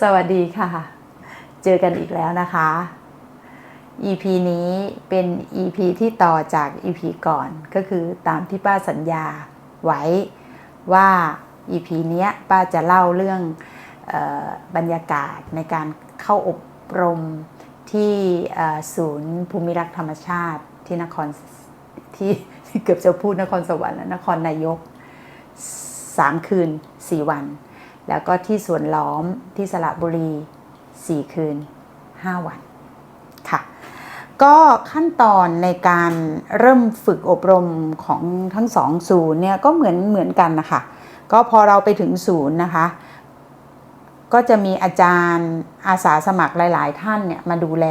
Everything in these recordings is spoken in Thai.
สวัสดีค่ะ เจอกันอีกแล้วนะคะ EP นี้เป็น EP ที่ต่อจาก EP ก่อนก็คือตามที่ป้าสัญญาไว้ว่า EP เนี้ยป้าจะเล่าเรื่องออบรรยากาศในการเข้าอบรมที่ศูนย์ภูมิรักธรรมชาติที่นครที่เกือบจะพูดนครสวรรค์แล้วนครนายก 3 คืน 4 วัน แล้วก็ที่สวนล้อมที่สระบุรี 4 คืน 5 วันค่ะ ก็ขั้นตอนในการเริ่มฝึกอบรมของทั้งสองศูนย์เนี่ยก็เหมือนเหมือนกันนะคะ ก็พอเราไปถึงศูนย์นะคะ ก็จะมีอาจารย์อาสาสมัครหลาย ๆ ท่านเนี่ยมาดูแล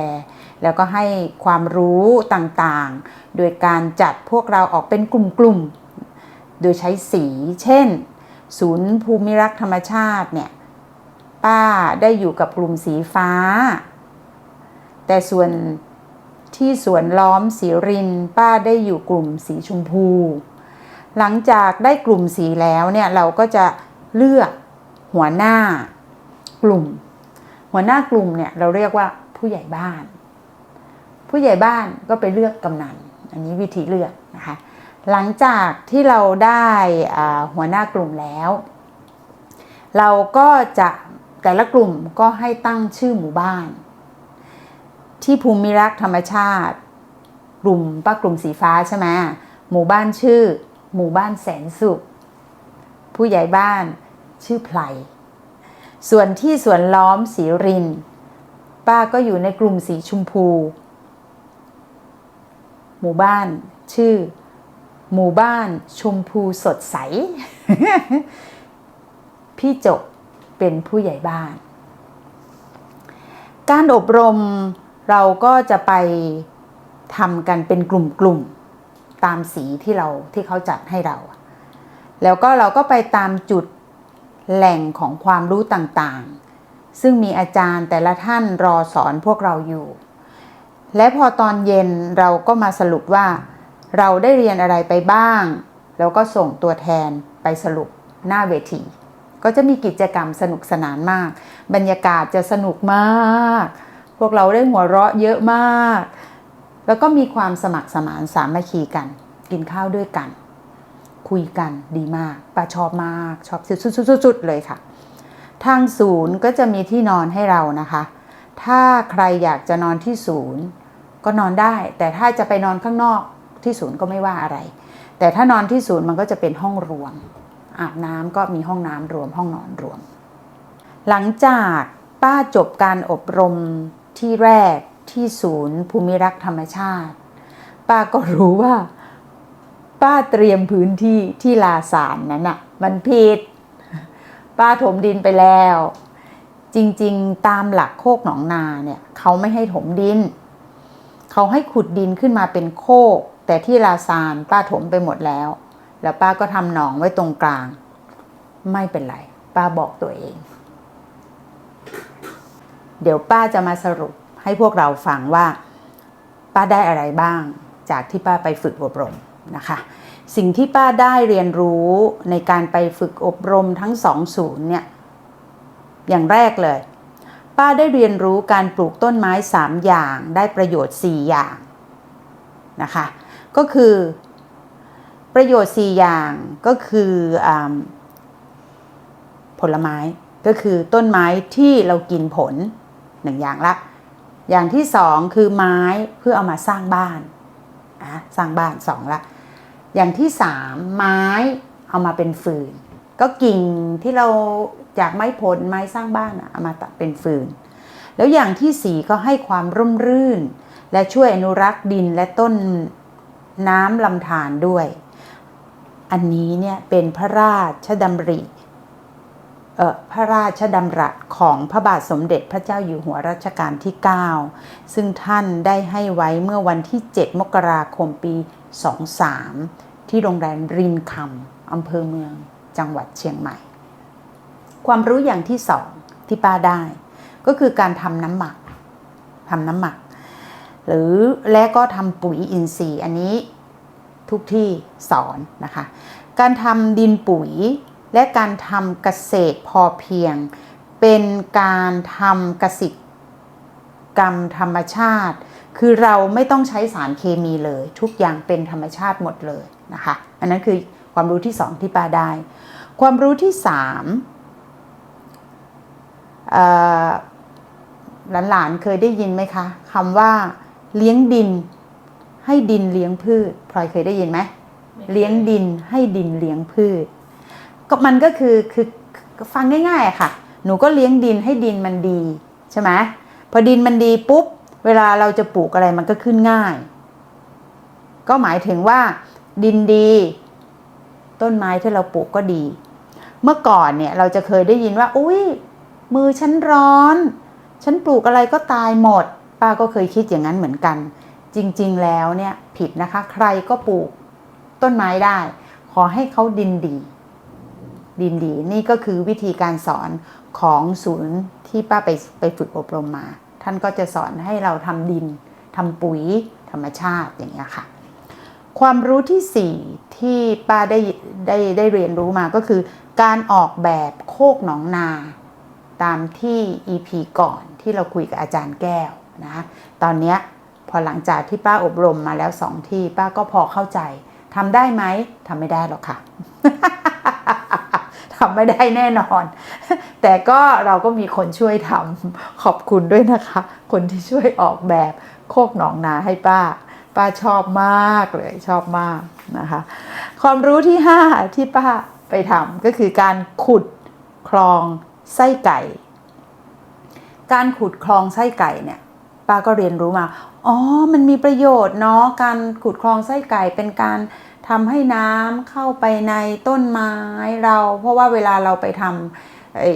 แล้วก็ให้ความรู้ต่างๆ โดยการจัดพวกเราออกเป็นกลุ่มๆ โดยใช้สี เช่น ศูนย์ภูมิรักธรรมชาติเนี่ยป้าได้อยู่กับกลุ่มสีฟ้า แต่ส่วนที่สวนล้อมสีริน ป้าได้อยู่กลุ่มสีชมพู หลังจากได้กลุ่มสีแล้วเนี่ยเราก็จะเลือกหัวหน้ากลุ่ม หัวหน้ากลุ่มเนี่ยเราเรียกว่าผู้ใหญ่บ้าน ผู้ใหญ่บ้านก็ไปเลือกกำนัน อันนี้วิธีเลือกนะคะ หลังจากที่เราได้หัวหน้ากลุ่มแล้ว เราก็จะแต่ละกลุ่มก็ให้ตั้งชื่อหมู่บ้าน ที่ภูมิรักธรรมชาติ กลุ่มป้ากลุ่มสีฟ้าใช่ไหมหมู่บ้านชื่อ หมู่บ้านแสนสุข ผู้ใหญ่บ้านชื่อไพรส่วนที่สวนล้อมสีริน ป้าก็อยู่ในกลุ่มสีชมพู หมู่บ้านชื่อ หมู่บ้านชมพูสดใส พี่จบเป็นผู้ใหญ่บ้าน การอบรมเราก็จะไปทำกันเป็นกลุ่มๆตามสีที่เราที่เขาจัดให้เรา แล้วก็เราก็ไปตามจุดแหล่งของความรู้ต่างๆ ซึ่งมีอาจารย์แต่ละท่านรอสอนพวกเราอยู่ และพอตอนเย็นเราก็มาสรุปว่า เราได้เรียนอะไรไปบ้าง แล้วก็ส่งตัวแทนไปสรุปหน้าเวที ก็จะมีกิจกรรมสนุกสนานมาก บรรยากาศจะสนุกมาก พวกเราได้หัวเราะเยอะมาก แล้วก็มีความสมัครสมานสามัคคีกัน กินข้าวด้วยกัน คุยกันดีมากป้าชอบมากชอบสุดๆๆๆเลยค่ะ ทางศูนย์ก็จะมีที่นอนให้เรานะคะ ถ้าใครอยากจะนอนที่ศูนย์ ก็นอนได้ แต่ถ้าจะไปนอนข้างนอก ที่ศูนย์ก็ไม่ว่าอะไร แต่ถ้านอนที่ศูนย์มันก็จะเป็นห้องรวม อาบน้ำก็มีห้องน้ำรวม ห้องนอนรวม หลังจากป้าจบการอบรมที่แรกที่ศูนย์ภูมิรักธรรมชาติ ป้าก็รู้ว่า ป้าเตรียมพื้นที่ที่ลาสานนั้นน่ะมันผิด ป้าถมดินไปแล้ว จริงๆ ตามหลักโคกหนองนาเนี่ยเขาไม่ให้ถมดิน เขาให้ขุดดินขึ้นมาเป็นโคก แต่ที่ลาซานป้าถมไปหมดแล้ว แล้วป้าก็ทำหนองไว้ตรงกลาง ไม่เป็นไร ป้าบอกตัวเอง เดี๋ยวป้าจะมาสรุปให้พวกเราฟังว่า ป้าได้อะไรบ้างจากที่ป้าไปฝึกอบรมนะคะ สิ่งที่ป้าได้เรียนรู้ในการไปฝึกอบรมทั้งสองศูนย์เนี่ยอย่างแรกเลย ป้าได้เรียนรู้การปลูกต้นไม้ 3 อย่างได้ประโยชน์ 4 อย่างนะคะ ก็คือประโยชน์ 4 อย่างก็คืออผลไม้ก็คือต้นไม้ที่เรากินผลหนึ่งอย่างละ อย่างที่สองคือไม้เพื่อเอามาสร้างบ้านอะสร้างบ้านสองละ อย่างที่สามไม้เอามาเป็นฟืน ก็กิ่งที่เราจากไม้ผลไม้สร้างบ้านเอามาตัดเป็นฟืน แล้วอย่างที่สี่ก็ให้ความร่มรื่น และช่วยอนุรักษ์ดินและต้น น้ำลำธารด้วย อันนี้เนี่ยเป็นพระราชดำริเออพระราชดำรัสของพระบาทสมเด็จพระเจ้าอยู่หัวรัชกาลที่ 9 ซึ่งท่านได้ให้ไว้เมื่อวันที่ 7 มกราคมปี 23 ที่โรงแรมรินคำอำเภอเมืองจังหวัดเชียงใหม่ ความรู้อย่างที่สองที่ป้าได้ ก็คือการทำน้ำหมักทำน้ำหมัก หรือและก็ทำปุ๋ยอินทรีย์อันนี้ทุกที่สอนนะคะ การทำดินปุ๋ยและการทำเกษตรพอเพียง เป็นการทำเกสิกรรมธรรมชาติ คือเราไม่ต้องใช้สารเคมีเลย ทุกอย่างเป็นธรรมชาติหมดเลยนะคะ อันนั้นคือความรู้ที่สองที่ป้าได้ ความรู้ที่สามหลานๆเคยได้ยินไหมคะคำว่า เลี้ยงดิน ให้ดินเลี้ยงพืชพลอยเคยได้ยินไหมเลี้ยงดินให้ดินเลี้ยงพืช ก็มันก็คือคือคือฟังง่ายๆอะค่ะ หนูก็เลี้ยงดินให้ดินมันดีใช่ไหมพอดินมันดีปุ๊บ เวลาเราจะปลูกอะไรมันก็ขึ้นง่าย ก็หมายถึงว่า ดินดี ต้นไม้ที่เราปลูกก็ดี เมื่อก่อนเนี่ยเราจะเคยได้ยินว่า อุ้ยมือฉันร้อน ฉันปลูกอะไรก็ตายหมด ป้าก็เคยคิดอย่างนั้นเหมือนกัน จริงๆแล้วเนี่ยผิดนะคะ ใครก็ปลูกต้นไม้ได้ ขอให้เขาดินดี ดินดีนี่ก็คือวิธีการสอนของศูนย์ที่ป้าไปไปฝึกอบรมมา ท่านก็จะสอนให้เราทำดินทำปุ๋ยธรรมชาติอย่างเงี้ยค่ะ ความรู้ที่สี่ที่ป้าได้ได้ได้เรียนรู้มาก็คือ การออกแบบโคกหนองนา ตามที่ EP ก่อนที่เราคุยกับอาจารย์แก้ว นะตอนนี้พอหลังจากที่ป้าอบรมมาแล้วสองที่ป้าก็พอเข้าใจทำได้ไหมทำไม่ได้หรอกค่ะทำไม่ได้แน่นอน แต่ก็เราก็มีคนช่วยทำขอบคุณด้วยนะคะ คนที่ช่วยออกแบบโคกหนองนาให้ป้า ป้าชอบมากเลยชอบมากนะคะ ความรู้ที่ 5 ที่ป้าไปทำก็คือการขุดคลองไส้ไก่ การขุดคลองไส้ไก่เนี่ย ป้าก็เรียนรู้มา อ๋อ มันมีประโยชน์เนาะ การขุดคลองไส้ไก่เป็นการทำให้น้ำเข้าไปในต้นไม้เรา เพราะว่าเวลาเราไปทำไอ้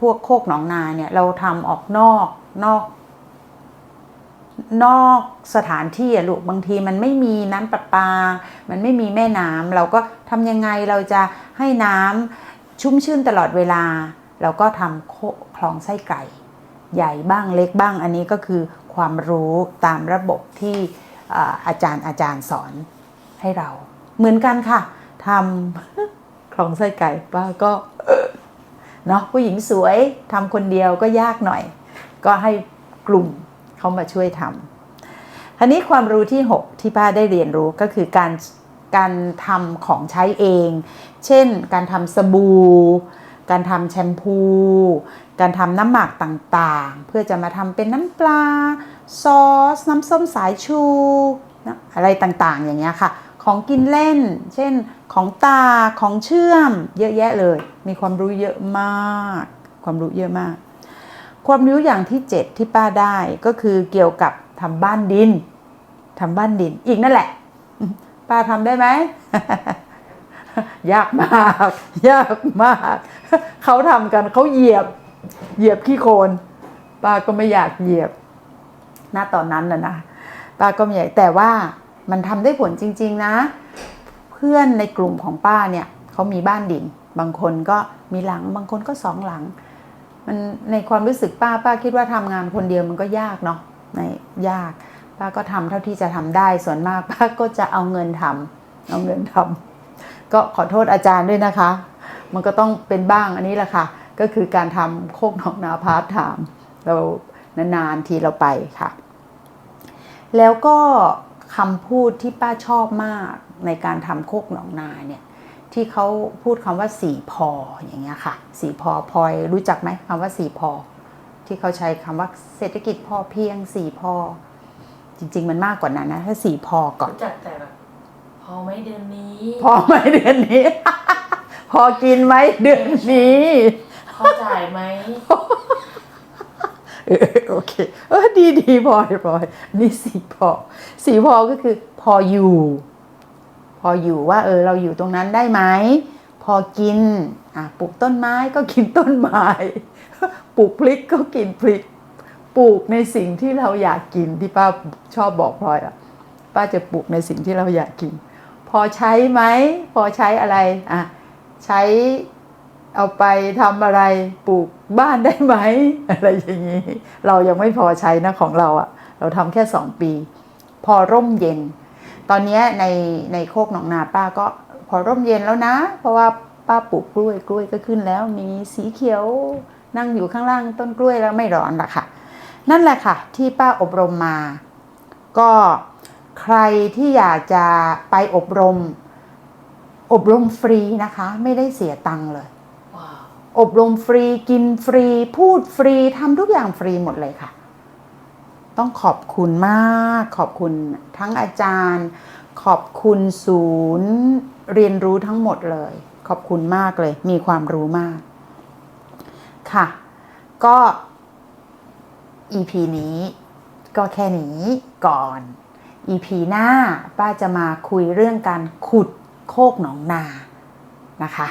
พวกโคกหนองนาเนี่ย เราทำออกนอกนอก นอกสถานที่อะลูกบางทีมันไม่มีน้ำประปา มันไม่มีแม่น้ำเราก็ทำยังไงเราจะให้น้ำชุ่มชื่นตลอดเวลา เราก็ทำโคคลองไส้ไก่ ใหญ่บ้างเล็กบ้าง อันนี้ก็คือความรู้ตามระบบที่อาอาจารย์อาจารย์สอนให้เรา เหมือนกันค่ะทำคลองไส้ไก่ป้าก็เนาะผู้หญิงสวยทำคนเดียวก็ยากหน่อย ก็ให้กลุ่มเขามาช่วยทำทีนี้ความรู้ที่ 6 ที่ป้าได้เรียนรู้ก็คือการการทำของใช้เอง เช่นการทำสบู่ การทำแชมพู การทำน้ำหมักต่างๆ เพื่อจะมาทำเป็นน้ำปลา ซอส น้ำส้มสายชู อะไรต่างๆ อย่างเงี้ยค่ะ ของกินเล่น เช่น ของตา ของเชื่อม เยอะแยะเลย มีความรู้เยอะมาก ความรู้เยอะมาก ความรู้อย่างที่ 7 ที่ป้าได้ก็คือเกี่ยวกับทำบ้านดินทำบ้านดิน อีกนั่นแหละ ป้าทำได้ไหมยากมาก ยากมาก เขาทำกันเขาเหยียบ เหยียบขี้โคลนป้าก็ไม่อยากเหยียบณตอนนั้นนะนะป้าก็ไม่อยากแต่ว่ามันทำได้ผลจริง ๆนะ เพื่อนในกลุ่มของป้าเนี่ยเขามีบ้านดิน บางคนก็มีหลัง บางคนก็สองหลัง มันในความรู้สึกป้าป้าคิดว่าทำงานคนเดียวมันก็ยากเนาะในยาก ป้าก็ทำเท่าที่จะทำได้ส่วนมาก ป้าก็จะเอาเงินทำเอาเงินทำก็ขอโทษอาจารย์ด้วยนะคะ มันก็ต้องเป็นบ้างอันนี้แหละค่ะ ก็คือการทำโคกหนองนาพาร์ทไทม์เรานานๆทีเราไปค่ะ แล้วก็คำพูดที่ป้าชอบมากในการทำโคกหนองนาเนี่ยที่เขาพูดคำว่าสี่พออย่างเงี้ยค่ะสี่พอพลอยรู้จักไหมคำว่าสี่พอ ที่เขาใช้คำว่าเศรษฐกิจพอเพียงสี่พอ จริง ๆ มันมากกว่านั้นนะถ้าสี่พอก่อนรู้จักแต่แบบพอไหมเดือนนี้ พอไหมเดือนนี้พ อกินไหมเดือนนี้พอจ่ายไหมเออโอเค เออดีดีพลอยพลอยนี่สี่พอสี่พอก็คือ พออยู่ พออยู่ว่า เออ เราอยู่ตรงนั้นได้ไหมพอกินอะปลูกต้นไม้ก็กินต้นไม้ปลูกพริกก็กินพริก ปลูกในสิ่งที่เราอยากกินที่ป้าชอบบอกพลอยอะ ป้าจะปลูกในสิ่งที่เราอยากกิน พอใช้ไหมพอใช้อะไรอะ ใช้เอาไปทำอะไรปลูกบ้านได้ไหม อะไรอย่างนี้ เรายังไม่พอใช้นะของเราอะ่ะเราทำแค่สองปี พอร่มเย็น ตอนนี้ในในโคกหนองนาป้าก็พอร่มเย็นแล้วนะ เพราะว่าป้าปลูกกล้วยกล้วยก็ขึ้นแล้ว มีสีเขียวนั่งอยู่ข้างล่างต้นกล้วยแล้วไม่ร้อนหรอกค่ะ นั่นแหละค่ะ ที่ป้าอบรมมา ก็ใครที่อยากจะไปอบรม อบรมฟรีนะคะ ไม่ได้เสียตังค์เลยว้าวอบรมฟรีกินฟรี พูดฟรีทำทุกอย่างฟรีหมดเลยค่ะ ต้องขอบคุณมาก ขอบคุณทั้งอาจารย์ ขอบคุณศูนย์ เรียนรู้ทั้งหมดเลย ขอบคุณมากเลย มีความรู้มาก ค่ะ ก็ EP นี้ก็แค่นี้ก่อน EP หน้าป้าจะมาคุยเรื่องการขุด โคกหนองนานะคะ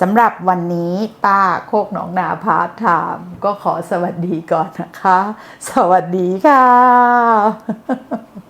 สำหรับวันนี้ป้าโคกหนองนาพาร์ทไทม์ก็ขอสวัสดีก่อนนะคะ สวัสดีค่ะ